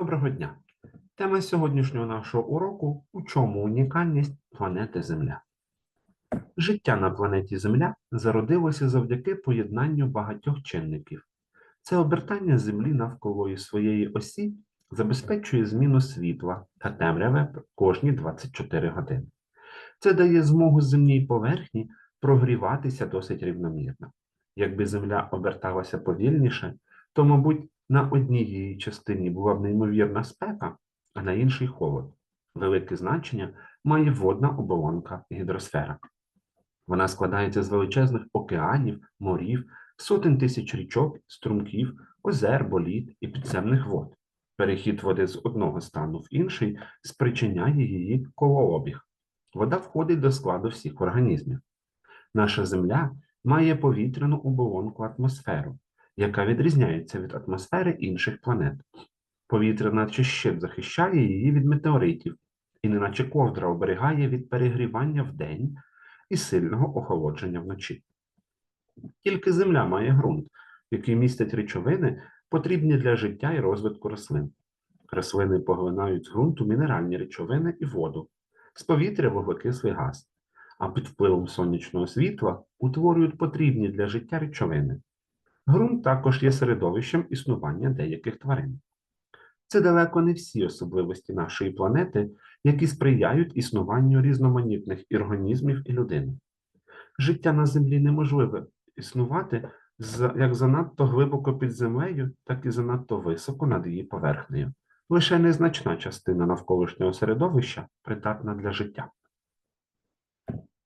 Доброго дня! Тема сьогоднішнього нашого уроку у чому унікальність планети Земля. Життя на планеті Земля зародилося завдяки поєднанню багатьох чинників. Це обертання Землі навколо своєї осі забезпечує зміну світла та темряви кожні 24 години. Це дає змогу земній поверхні прогріватися досить рівномірно. Якби Земля оберталася повільніше, то, мабуть, на одній її частині була неймовірна спека, а на іншій холод. Велике значення має водна оболонка гідросфера. Вона складається з величезних океанів, морів, сотень тисяч річок, струмків, озер, боліт і підземних вод. Перехід води з одного стану в інший спричиняє її колообіг. Вода входить до складу всіх організмів. Наша Земля має повітряну оболонку атмосферу, яка відрізняється від атмосфери інших планет. Повітря, наче щит, захищає її від метеоритів, і неначе ковдра оберігає від перегрівання вдень і сильного охолодження вночі. Тільки Земля має ґрунт, який містить речовини, потрібні для життя і розвитку рослин. Рослини поглинають з ґрунту мінеральні речовини і воду, з повітря вуглекислий газ, а під впливом сонячного світла утворюють потрібні для життя речовини. Ґрунт також є середовищем існування деяких тварин. Це далеко не всі особливості нашої планети, які сприяють існуванню різноманітних організмів і людини. Життя на Землі неможливе існувати як занадто глибоко під землею, так і занадто високо над її поверхнею. Лише незначна частина навколишнього середовища придатна для життя.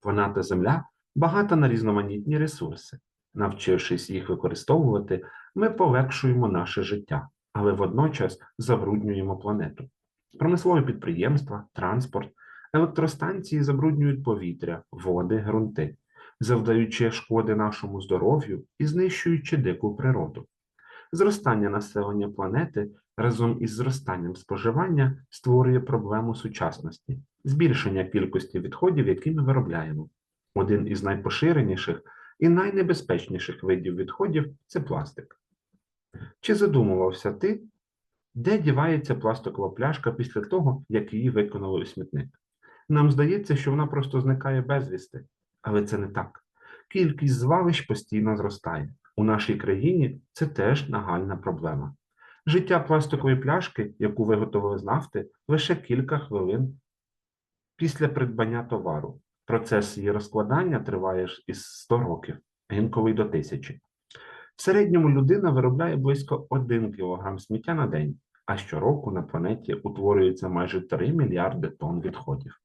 Планета Земля багата на різноманітні ресурси. Навчившись їх використовувати, ми полегшуємо наше життя, але водночас забруднюємо планету. Промислові підприємства, транспорт, електростанції забруднюють повітря, води, ґрунти, завдаючи шкоди нашому здоров'ю і знищуючи дику природу. Зростання населення планети разом із зростанням споживання створює проблему сучасності, збільшення кількості відходів, які ми виробляємо. Один із найпоширеніших і найнебезпечніших видів відходів це пластик. Чи задумувався ти, де дівається пластикова пляшка після того, як її виконали у смітник? Нам здається, що вона просто зникає безвісти, але це не так. Кількість звалищ постійно зростає. У нашій країні це теж нагальна проблема. Життя пластикової пляшки, яку виготовили з нафти, лише кілька хвилин після придбання товару. Процес її розкладання триває із 100 років, гінковий до тисячі. В середньому людина виробляє близько 1 кг сміття на день, а щороку на планеті утворюється майже 3 мільярди тонн відходів.